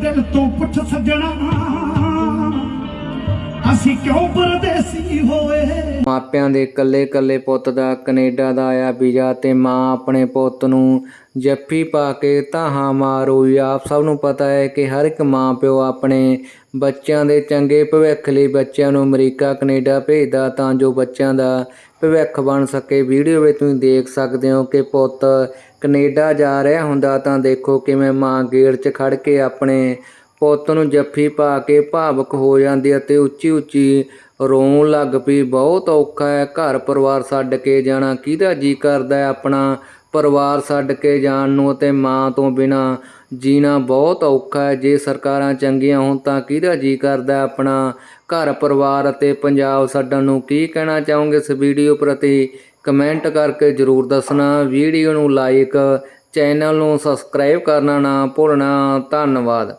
ਦਿਲ ਤੋਂ ਪੁੱਛ ਸੱਜਣਾ। ਅਸੀਂ ਕਿਉਂ ਪਰਦੇਸੀ ਮਾਪਿਆਂ ਦੇ ਇਕੱਲੇ ਇਕੱਲੇ ਪੁੱਤ ਦਾ, ਕੈਨੇਡਾ ਦਾ ਆਇਆ ਵੀਜ਼ਾ ਤੇ ਮਾਂ ਆਪਣੇ ਪੁੱਤ ਨੂੰ ਜੱਫੀ ਪਾ ਕੇ ਧਾਹਾਂ ਮਾਰੋ ਆਪ ਸਭ ਨੂੰ ਪਤਾ ਹੈ ਕਿ ਹਰ ਇੱਕ ਮਾਂ ਪਿਓ ਆਪਣੇ ਬੱਚਿਆਂ ਦੇ ਚੰਗੇ ਭਵਿੱਖ ਲਈ ਬੱਚਿਆਂ ਨੂੰ ਅਮਰੀਕਾ, ਕੈਨੇਡਾ ਭੇਜਦਾ ਤਾਂ ਜੋ ਬੱਚਿਆਂ ਦਾ ਭਵਿੱਖ ਬਣ ਸਕੇ। ਵੀਡੀਓ ਵਿੱਚ ਤੁਸੀਂ ਦੇਖ ਸਕਦੇ ਹੋ ਕਿ ਪੁੱਤ ਕੈਨੇਡਾ ਜਾ ਰਿਹਾ ਹੁੰਦਾ ਤਾਂ ਦੇਖੋ ਕਿਵੇਂ ਮਾਂ ਗੇੜ 'ਚ ਖੜ ਕੇ ਆਪਣੇ ਪੁੱਤ ਨੂੰ ਜੱਫੀ ਪਾ ਕੇ ਭਾਵਕ ਹੋ ਜਾਂਦੀ ਅਤੇ ਉੱਚੀ ਉੱਚੀ ਰੋਣ ਲੱਗ ਪਈ। ਬਹੁਤ ਔਖਾ ਹੈ। ਘਰ ਪਰਿਵਾਰ ਛੱਡ ਕੇ ਜਾਣਾ ਕਿਹਦਾ ਜੀ ਕਰਦਾ ਹੈ ਆਪਣਾ? ਪਰਿਵਾਰ ਛੱਡ ਕੇ ਜਾਣ ਨੂੰ ਅਤੇ ਮਾਂ ਤੋਂ ਬਿਨਾ ਜੀਣਾ ਬਹੁਤ ਔਖਾ ਹੈ। ਜੇ ਸਰਕਾਰਾਂ ਚੰਗੀਆਂ ਹੋਣ ਤਾਂ ਕਿਹਦਾ ਜੀ ਕਰਦਾ ਆਪਣਾ? ਘਰ ਪਰਿਵਾਰ ਅਤੇ ਪੰਜਾਬ ਛੱਡਣ ਨੂੰ ਕੀ ਕਹਿਣਾ ਚਾਹੋਗੇ? ਇਸ ਵੀਡੀਓ ਪ੍ਰਤੀ ਕਮੈਂਟ ਕਰਕੇ ਜਰੂਰ ਦੱਸਣਾ। ਵੀਡੀਓ ਨੂੰ ਲਾਈਕ, ਚੈਨਲ ਨੂੰ ਸਬਸਕ੍ਰਾਈਬ ਕਰਨਾ ਨਾ ਭੁੱਲਣਾ। ਧੰਨਵਾਦ।